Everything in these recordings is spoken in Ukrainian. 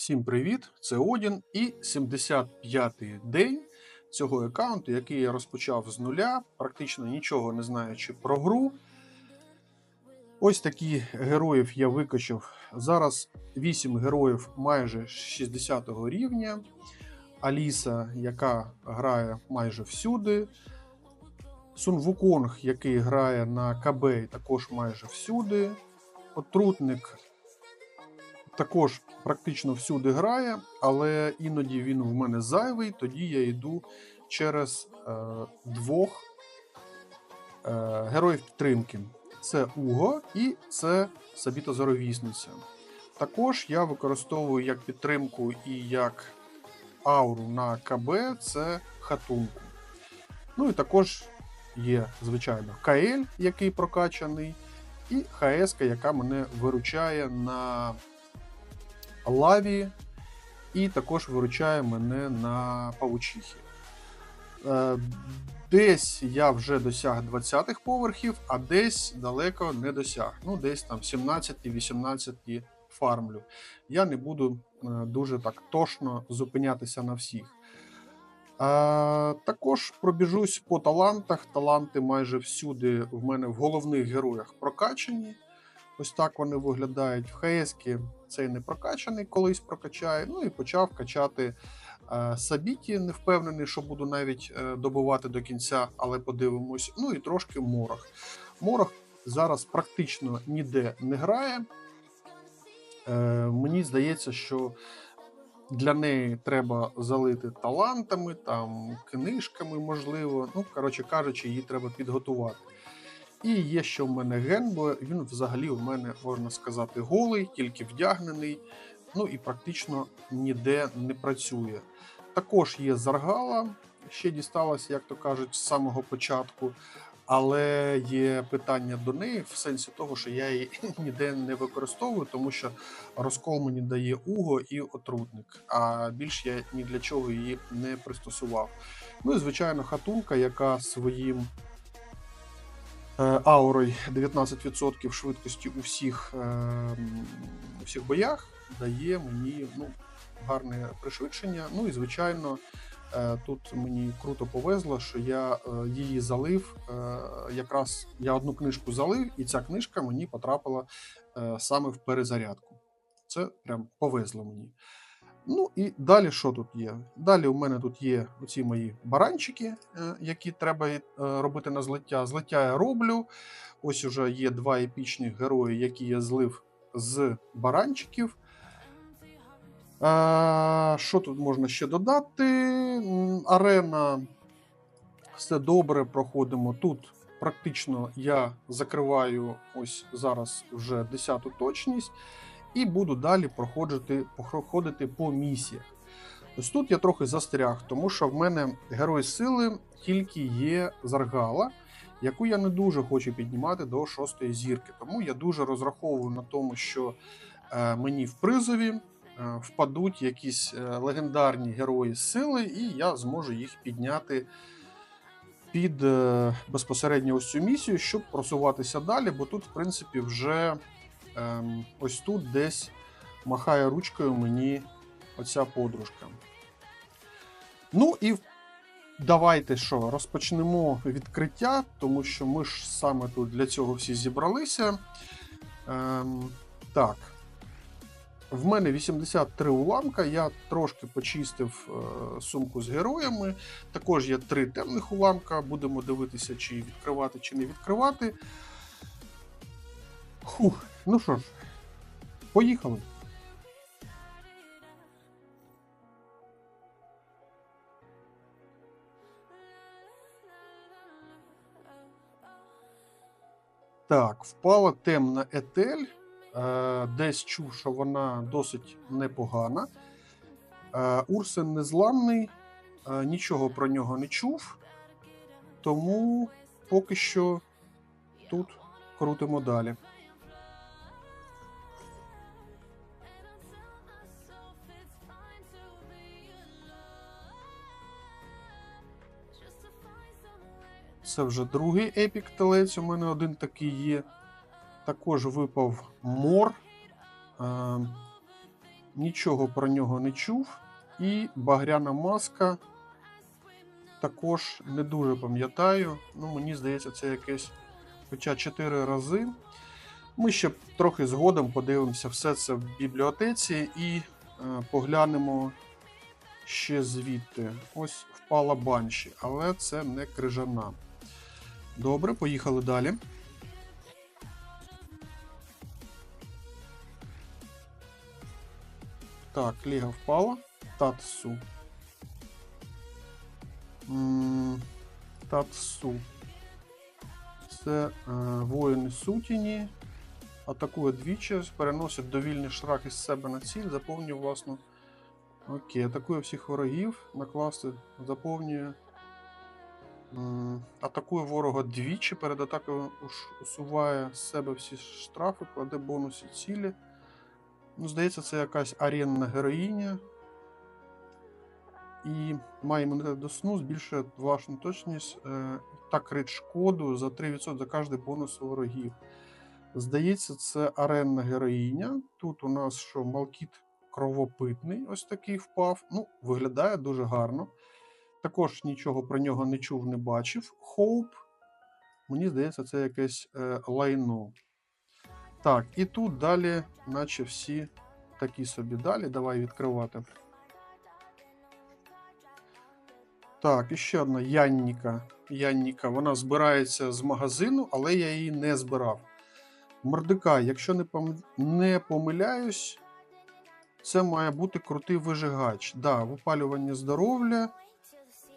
Всім привіт! Це Одін і 75-й день цього аккаунту, який я розпочав з нуля, практично нічого не знаючи про гру. Ось такі героїв я викачав. Зараз 8 героїв майже 60 рівня. Аліса, яка грає майже всюди. Сун Вуконг, який грає на КБ, також майже всюди. Отрутник також практично всюди грає, але іноді він в мене зайвий, тоді я йду через е, двох е, героїв підтримки. Це Уго і це Сабіта Зоровісниця. Також я використовую як підтримку і як ауру на КБ це хатунку. Ну і також є, звичайно, КЛ, який прокачаний, і ХС, яка мене виручає на лаві, і також виручає мене на павучихі. Е, Десь я вже досяг 20-х поверхів, а десь далеко не досяг. Ну, десь там 17-18 фармлю. Я не буду е, дуже так тошно зупинятися на всіх. А, також пробіжусь по талантах. Таланти майже всюди в мене в головних героях прокачані. Ось так вони виглядають. В ХС цей не прокачаний, колись прокачає. Ну і почав качати е, Сабіті. Не впевнений, що буду навіть е, добувати до кінця, але подивимось. Ну і трошки Морох. Морох зараз практично ніде не грає. Е, мені здається, що для неї треба залити талантами, там, книжками, можливо. Ну, коротше кажучи, її треба підготувати. І є ще в мене ген, бо він взагалі у мене, можна сказати, голий, тільки вдягнений, ну і практично ніде не працює. Також є заргала, ще дісталася, як то кажуть, з самого початку. Але є питання до неї в сенсі того, що я її ніде не використовую, тому що розкол мені дає Уго і отрутник, а більш я ні для чого її не пристосував. Ну і звичайно, хатунка, яка своїм е, аурою 19% швидкості у всіх, е, у всіх боях дає мені ну, гарне пришвидшення. Ну і звичайно. Е, Тут мені круто повезло, що я її залив. Якраз я одну книжку залив, і ця книжка мені потрапила саме в перезарядку. Це прям повезло мені. Ну і далі що тут є? Далі у мене тут є оці мої баранчики, е, які треба е, робити на злиття. Злиття я роблю. Ось уже є два епічних герої, які я злив з баранчиків. А, Що тут можна ще додати? Арена. Все добре, проходимо. Тут практично я закриваю ось зараз вже 10 точність, і буду далі проходити, проходити по місіях. Ось тут я трохи застряг, тому що в мене герой сили тільки є Заргала, яку я не дуже хочу піднімати до шостої зірки. Тому я дуже розраховую на тому, що е, мені в призові е, впадуть якісь е, легендарні герої сили, і я зможу їх підняти під безпосередньо ось цю місію, щоб просуватися далі, бо тут, в принципі, вже ось тут десь махає ручкою мені оця подружка. Ну і давайте що, розпочнемо відкриття, тому що ми ж саме тут для цього всі зібралися. Ем, так. В мене 83 уламка, я трошки почистив е, сумку з героями. Також є три темних уламка. Будемо дивитися, чи відкривати, чи не відкривати. Хух, ну що ж, поїхали. Так, впала темна етель. Е, Десь чув, що вона досить непогана. Е, Урсен незламний, е, нічого про нього не чув. Тому поки що тут крутимо далі. Це вже другий епік телець. У мене один такий є. Також випав мор. Е, нічого про нього не чув. І багряна маска також не дуже пам'ятаю. Ну, мені здається, це якесь хоча 4 рази. Ми ще трохи згодом подивимося все це в бібліотеці і е, поглянемо ще звідти. Ось впала банші, але це не крижана. Добре, поїхали далі. Так, Ліга впала. Татсу. Татсу. Це е, воїни сутіні. Атакує двічі, переносить довільний шрах із себе на ціль, заповнює власну. Окей, атакує всіх ворогів, накласти, заповнює. Атакує ворога двічі, перед атакою усуває з себе всі штрафи, кладе бонуси цілі. Ну, здається, це якась аренна героїня. І має імунітет до сну, збільшує вашу точність е, та крит шкоду за 3% за кожний бонус у ворогів. Здається, це аренна героїня. Тут у нас що Малкіт кровопитний, ось такий впав. Ну, виглядає дуже гарно. Також нічого про нього не чув, не бачив. Хоуп. Мені здається, це якесь е, лайно. Так, і тут далі, наче всі такі собі далі. Давай відкривати. Так, і ще одна Янніка. Янніка. Вона збирається з магазину, але я її не збирав. Мордекай, якщо не, пом... не помиляюсь, це має бути крутий вижигач. Да, випалювання здоров'я.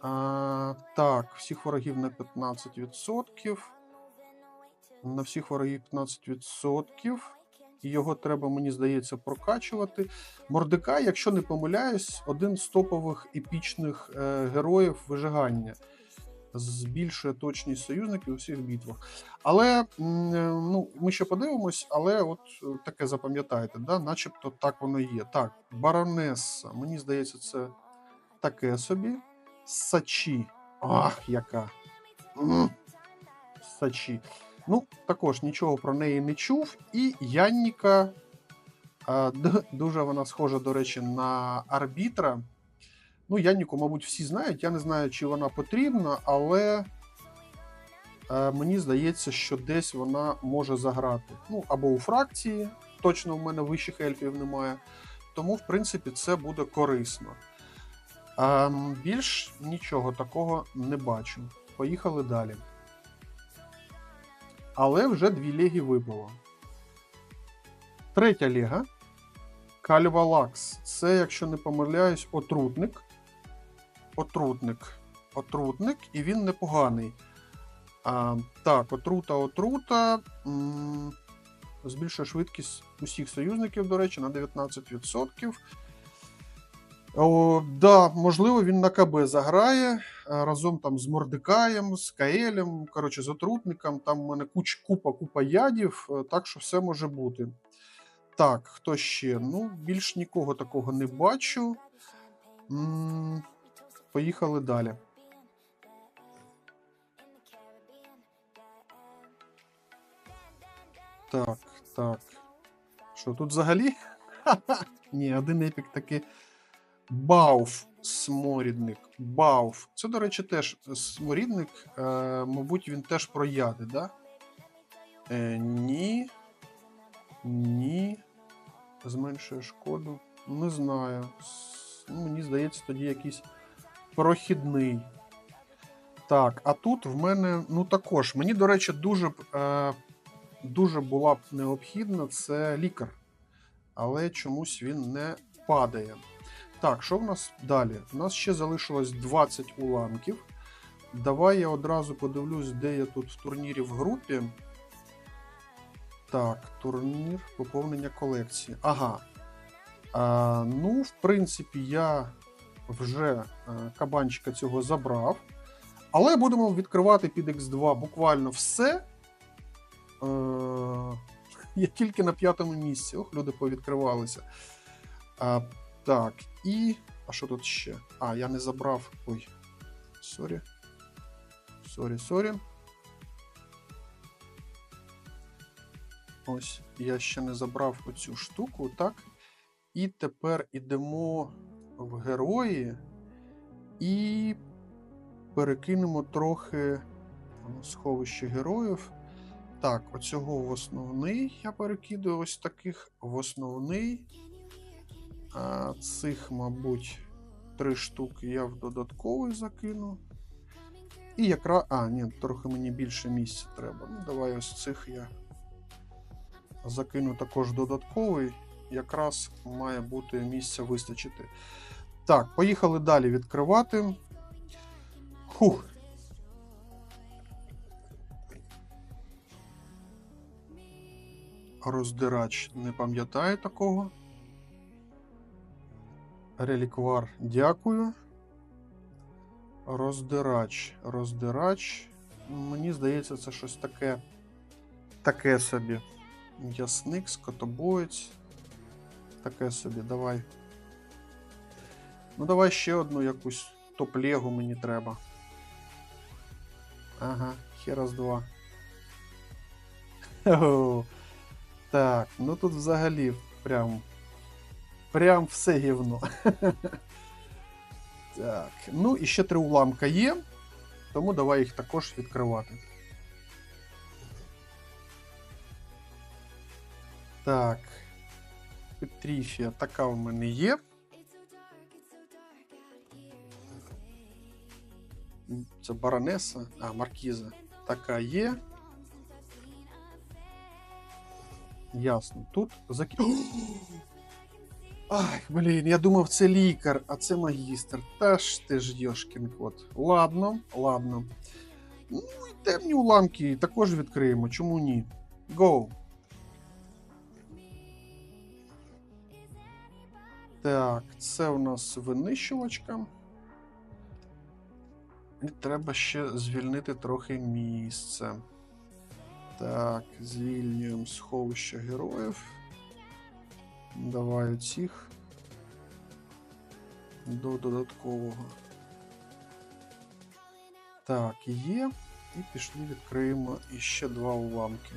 А, так, всіх ворогів на 15%. На всіх ворогів 15%. І його треба, мені здається, прокачувати. Мордекай, якщо не помиляюсь, один з топових епічних е, героїв вижигання. Збільшує точність союзників у всіх битвах. Але е, ну, ми ще подивимось, але от е, таке запам'ятайте, да? начебто так воно є. Так, баронеса. Мені здається, це таке собі. Сачі. Ах, яка. Сачі. Ну, також нічого про неї не чув. І Янніка. Дуже вона схожа, до речі, на арбітра. Ну, Янніку, мабуть, всі знають. Я не знаю, чи вона потрібна, але е, мені здається, що десь вона може заграти. Ну, або у фракції. Точно в мене вищих ельфів немає. Тому, в принципі, це буде корисно. Ем, більш нічого такого не бачу. Поїхали далі. Але вже дві ліги випало. Третя ліга. Кальвалакс. Це, якщо не помиляюсь, отрутник. Отрутник. Отрутник, і він непоганий. А, так, отрута, отрута. Збільшує швидкість усіх союзників, до речі, на 19%. О, да, можливо, він на КБ заграє е, разом там з Мордикаєм, з Каелем, коротше, з отрутником. Там у мене куч, купа, купа ядів, е, так що все може бути. Так, хто ще? Ну, більш нікого такого не бачу. М, Поїхали далі. Так, так. Що тут взагалі? Ні, один епік таки. Бауф сморідник. Бауф. Це, до речі, теж сморідник. Е, мабуть, він теж про яди, да? Е, ні. Ні. Зменшує шкоду. Не знаю. Ну, мені здається, тоді якийсь прохідний. Так, а тут в мене, ну також. Мені, до речі, дуже, е, дуже була б необхідна це лікар. Але чомусь він не падає. Так, що в нас далі? У нас ще залишилось 20 уламків. Давай я одразу подивлюсь, де я тут в турнірі в групі. Так, турнір поповнення колекції. Ага. А, ну, в принципі, я вже е, кабанчика цього забрав. Але будемо відкривати під X2 буквально все. Е, я тільки на п'ятому місці. Ох, люди повідкривалися. А, так, і. А що тут ще? А, я не забрав. Ой. Сорі. Сорі, сорі. Ось, я ще не забрав оцю штуку, так. І тепер ідемо в герої і перекинемо трохи сховище героїв. Так, оцього в основний я перекидаю ось таких в основний. Цих, мабуть, три штуки я в додатковий закину. І якраз. А, ні, трохи мені більше місця треба. Ну, давай ось цих я закину також додатковий. Якраз має бути місця вистачити. Так, поїхали далі відкривати. Хух. Роздирач не пам'ятаю такого. Реліквар, дякую. Роздирач. Роздирач. Мені здається, це щось таке. Таке собі. Ясник, скотобоєць. Таке собі, давай. Ну, давай ще одну якусь топ-легу мені треба. Ага, херас два. Хо-хо. Так, ну тут взагалі прям. Прям все гівно. Так, ну і ще три уламка є, тому давай їх також відкривати. Так. Петріфія така в мене є. Це баронеса, а, маркіза. Така є. Ясно. Тут закі... Ай, блін, я думав, це лікар, а це магістр. Та ж ти ж Йошкін кот. Ладно, ладно. Ну і темні уламки також відкриємо. Чому ні? Go. Так, це у нас винищувачка. І треба ще звільнити трохи місце. Так, звільнюємо сховище героїв. Давай цих до додаткового. Так, є. І пішли відкриємо іще два уламки.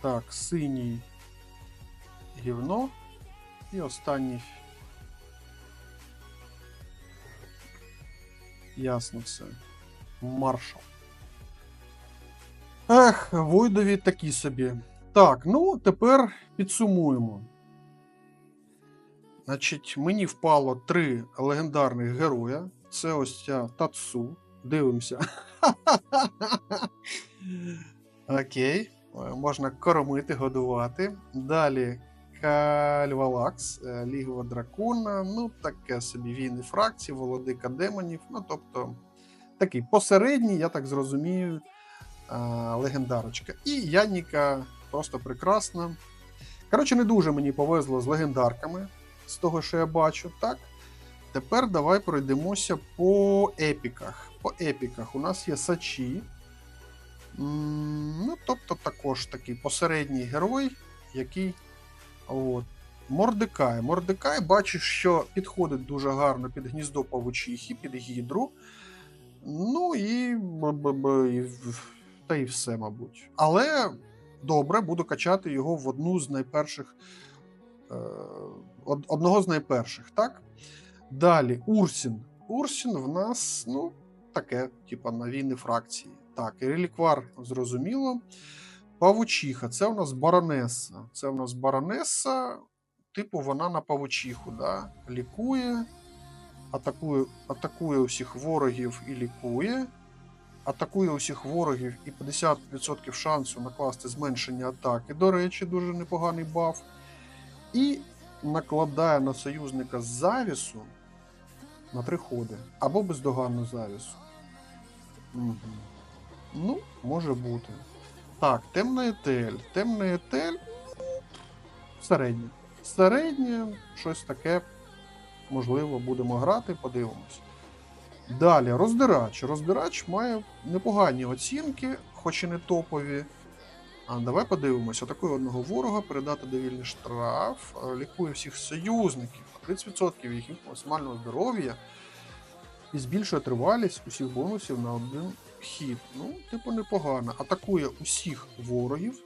Так, синій гівно. І останній. Ясно все. Маршал. Ех, Войдові такі собі. Так, ну тепер підсумуємо. Значить, мені впало три легендарних героя. Це ось ця Татсу. Дивимося. Окей. Можна кормити, годувати. Далі Кальвалакс, е, Лігова Дракона. Ну, таке собі війни фракції, Володика демонів. Ну, тобто, такий посередній, я так зрозумію, легендарочка. І Яніка просто прекрасна. Коротше, не дуже мені повезло з легендарками, з того, що я бачу. Так. Тепер давай пройдемося по епіках. По епіках у нас є Сачі. Ну, тобто, також такий посередній герой, який. От. Мордекай. Мордекай бачиш, що підходить дуже гарно під гніздо павучихи, під гідру. Ну і, та і все, мабуть. Але добре, буду качати його в одну з найперших. Е, одного з найперших, так? Далі, Урсін. Урсін в нас, ну, таке, типа на війни фракції. Так, і реліквар, зрозуміло. Павучиха, це у нас баронеса. Це у нас баронеса, типу, вона на павучиху, да? лікує, атакує, атакує усіх ворогів і лікує. Атакує усіх ворогів і 50% шансу накласти зменшення атаки. До речі, дуже непоганий баф. І накладає на союзника завісу на три ходи. Або бездоганну завісу. Угу. Ну, може бути. Так, темна етель. Темна етель. ну, Середнє. Середнє, щось таке. Можливо, будемо грати, подивимось. Далі, роздирач. Роздирач має непогані оцінки, хоч і не топові. А давай подивимося. Атакує одного ворога, передати довільний штраф, лікує всіх союзників, 30% їх максимального здоров'я і збільшує тривалість усіх бонусів на один хід. Ну, типу, непогано. Атакує усіх ворогів.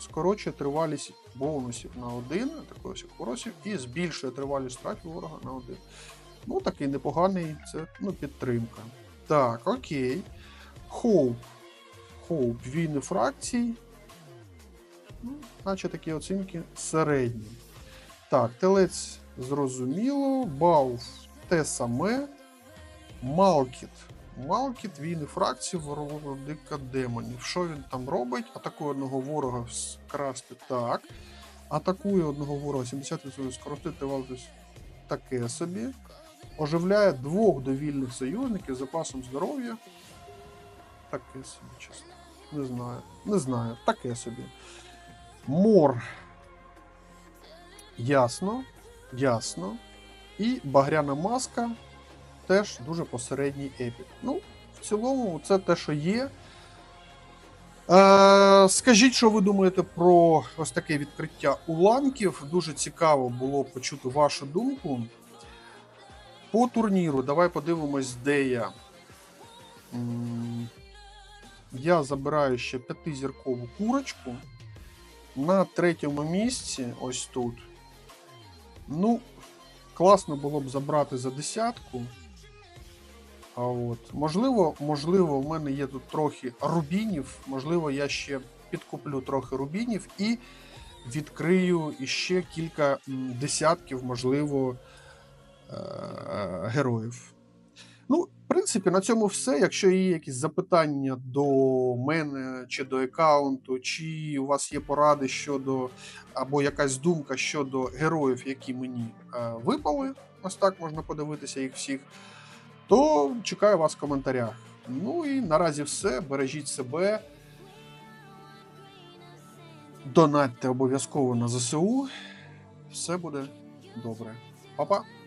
Скорочує тривалість бонусів на один, атакує всіх ворогів, і збільшує тривалість втрат ворога на один. Ну, такий непоганий, це ну, підтримка. Так, окей. Хоуп. Хоуп війни фракцій. Ну, наче такі оцінки середні. Так, телець зрозуміло. Бауф те саме. Малкіт. Малкіт війни фракції вородика демонів. Що він там робить? Атакує одного ворога скрасти так. Атакує одного ворога 70% скоротити тривалість таке собі. Оживляє двох довільних союзників з запасом здоров'я. Таке собі, чесно. Не знаю. Не знаю. Таке собі. Мор. Ясно. Ясно. І багряна маска теж дуже посередній епік. Ну, в цілому, це те, що є. Е, скажіть, що ви думаєте про ось таке відкриття уламків. Дуже цікаво було почути вашу думку. По турніру, давай подивимось, де я. Я забираю ще п'ятизіркову курочку. На третьому місці, ось тут. Ну, класно було б забрати за десятку. А от, можливо, можливо, в мене є тут трохи рубінів. Можливо, я ще підкуплю трохи рубінів і відкрию іще кілька десятків, можливо, героїв. Ну, в принципі, на цьому все. Якщо є якісь запитання до мене чи до аккаунту, чи у вас є поради щодо або якась думка щодо героїв, які мені е, випали, ось так можна подивитися їх всіх, то чекаю вас в коментарях. Ну і наразі все. Бережіть себе. Донатьте обов'язково на ЗСУ. Все буде добре. Па-па!